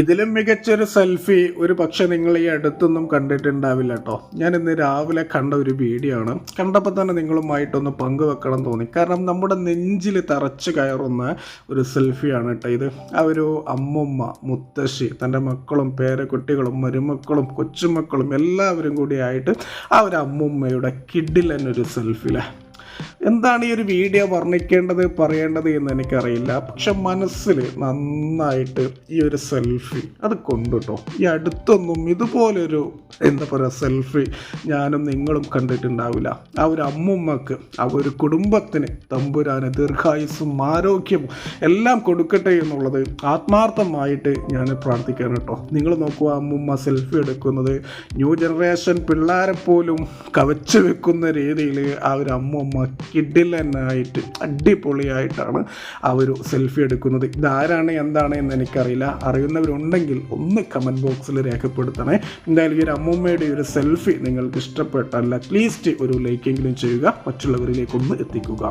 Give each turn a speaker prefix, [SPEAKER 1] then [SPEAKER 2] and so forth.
[SPEAKER 1] ഇതിലും മികച്ചൊരു സെൽഫി ഒരു പക്ഷെ നിങ്ങൾ ഈ അടുത്തൊന്നും കണ്ടിട്ടുണ്ടാവില്ല കേട്ടോ ഞാൻ ഇന്ന് രാവിലെ കണ്ട ഒരു വീഡിയോ ആണ്. കണ്ടപ്പോൾ തന്നെ നിങ്ങളുമായിട്ടൊന്ന് പങ്കുവെക്കണം തോന്നി. കാരണം നമ്മുടെ നെഞ്ചിൽ തറച്ചു കയറുന്ന ഒരു സെൽഫിയാണ് കേട്ടോ ഇത്. ആ ഒരു അമ്മുമ്മ മുത്തശ്ശി തന്റെ മക്കളും പേരക്കുട്ടികളും മരുമക്കളും കൊച്ചുമക്കളും എല്ലാവരും കൂടി ആയിട്ട് ആ ഒരു അമ്മുമ്മയുടെ കിഡിലെന്നൊരു സെൽഫിയിലെ എന്താണ് ഈ ഒരു വീഡിയോ വർണിക്കേണ്ടത് പറയേണ്ടത് എന്ന് എനിക്കറിയില്ല. പക്ഷെ മനസ്സിൽ നന്നായിട്ട് ഈ ഒരു സെൽഫി അത് കൊണ്ടുട്ടോ. ഈ അടുത്തൊന്നും ഇതുപോലൊരു എന്താ പറയുക സെൽഫി ഞാനും നിങ്ങളും കണ്ടിട്ടുണ്ടാവില്ല. ആ ഒരു അമ്മുമ്മക്ക് ആ ഒരു കുടുംബത്തിന് തമ്പുരാന് ദീർഘായുസ്സും ആരോഗ്യവും എല്ലാം കൊടുക്കട്ടെ എന്നുള്ളത് ആത്മാർത്ഥമായിട്ട് ഞാൻ പ്രാർത്ഥിക്കാൻ കേട്ടോ. നിങ്ങൾ നോക്കുക അമ്മുമ്മ സെൽഫി എടുക്കുന്നത്. ന്യൂ ജനറേഷൻ പിള്ളേരെ പോലും കവച്ചു വെക്കുന്ന രീതിയിൽ ആ ഒരു അമ്മുമ്മ കിഡിലനായിട്ട് അടിപൊളിയായിട്ടാണ് ആ ഒരു സെൽഫി എടുക്കുന്നത്. ഇതാരാണ് എന്താണ് എന്ന് എനിക്കറിയില്ല. അറിയുന്നവരുണ്ടെങ്കിൽ ഒന്ന് കമന്റ് ബോക്സിൽ രേഖപ്പെടുത്തണേ. എന്തായാലും ഈ ഒരു അമ്മൂമ്മയുടെ ഒരു സെൽഫി നിങ്ങൾക്ക് ഇഷ്ടപ്പെട്ടാൽ അറ്റ്ലീസ്റ്റ് ഒരു ലൈക്കെങ്കിലും ചെയ്യുക. മറ്റുള്ളവരിലേക്കൊന്ന് എത്തിക്കുക.